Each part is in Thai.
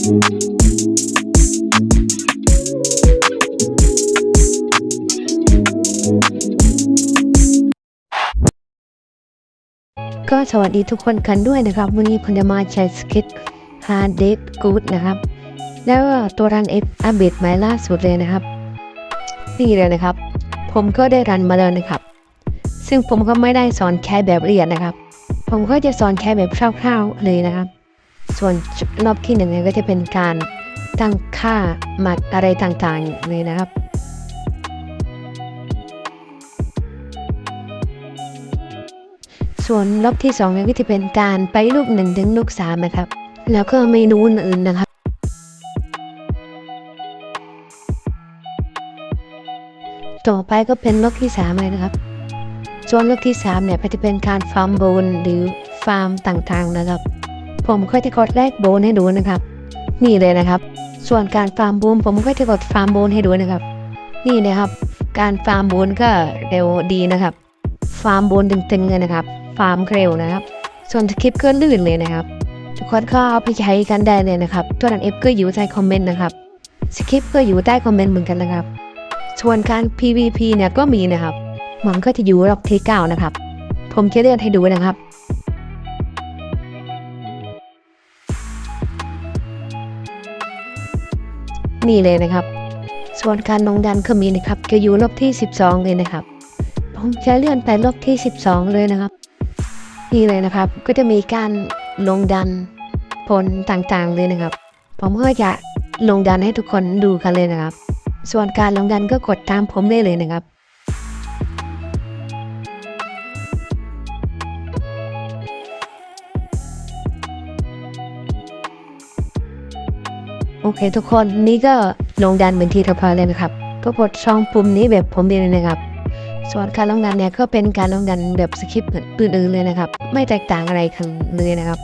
ก็สวัสดีทุกคนกันด้วยนะครับ วันนี้ผมจะมาใช้สกิท Hard d e d Good นะครับ แล้วตัวรันเอฟอัปเดตใหม่ล่าสุดเลยนะครับ นี่เลยนะครับ ผมก็ได้รันมาแล้วนะครับ ซึ่งผมก็ไม่ได้สอนแค่แบบละเอียดนะครับ ผมก็จะสอนแค่แบบคร่าวๆเลยนะครับ ส่วนรอบที่หนึ่งก็จะเป็นการตั้งค่าหมัดอะไรต่างๆเลยนะครับส่วนรอบที่สองก็จะเป็นการไปลูกหนึ่งถึงลูกสามนะครับ แล้วก็เมนูอื่นนะครับ ต่อไปก็เป็นรอบที่สามเลยนะครับ ส่วนรอบที่สามเนี่ยก็จะเป็นการฟาร์มโบนหรือฟาร์มต่างๆนะครับ ผมก็จะกดแลกโบนให้ดูนะครับ นี่เลยนะครับ ส่วนการฟาร์มโบนผมก็จะกดฟาร์มโบนให้ดูนะครับ นี่นะครับ การฟาร์มโบนก็เร็วดีนะครับ ฟาร์มโบนตึงๆเลยนะครับ ฟาร์มเร็วนะครับ ส่วนสคริปก็ลื่นเลยนะครับทุกคนก็เอาไปใช้กันได้เลยนะครับ ตัวนั้นเอฟก็อยู่ใต้คอมเมนต์นะครับสคริปก็อยู่ใต้คอมเมนต์เหมือนกันนะครับ ส่วนการ PVP เนี่ยก็มีนะครับมันก็จะอยู่รอบที่เก้านะครับ ผมจะเลื่อนให้ดูนะครับ นี่เลยนะครับ ส่วนการลงดันก็มีนะครับก็อยู่รอบที่ 12 เลยนะครับ ผมจะเลื่อนไปรอบที่ 12 เลยนะครับ นี่เลยนะครับก็จะมีการลงดันผลต่างๆเลยนะครับ ผมก็จะลงดันให้ทุกคนดูกันเลยนะครับ ส่วนการลงดันก็กดตามผมได้เลยนะครับ โอเค ทุกคนนี่ก็ลงดันเหมือนที่เรียบร้อเลยนะครับก็กดช่องปุ่มนี้แบบผมเองเลยนะครับ ส่วนการลงดันเนี่ยก็เป็นการลงดันแบบสคริปต์เหมือนอื่นๆเลยนะครับ ไม่แตกต่างอะไรกันเลยนะครับ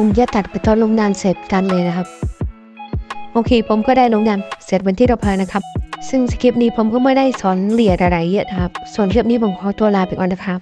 ผมจะตัดไปตอนลงนานเสร็จกันเลยนะครับ โอเค ผมก็ได้ลงนานเสร็จเป็นที่เราพายนะครับ ซึ่งสคริปต์นี้ผมก็ไม่ได้สอนเหลียดอะไรเยอะนะครับ ส่วนคลิปนี้ผมขอตัวลาไปก่อนนะครับ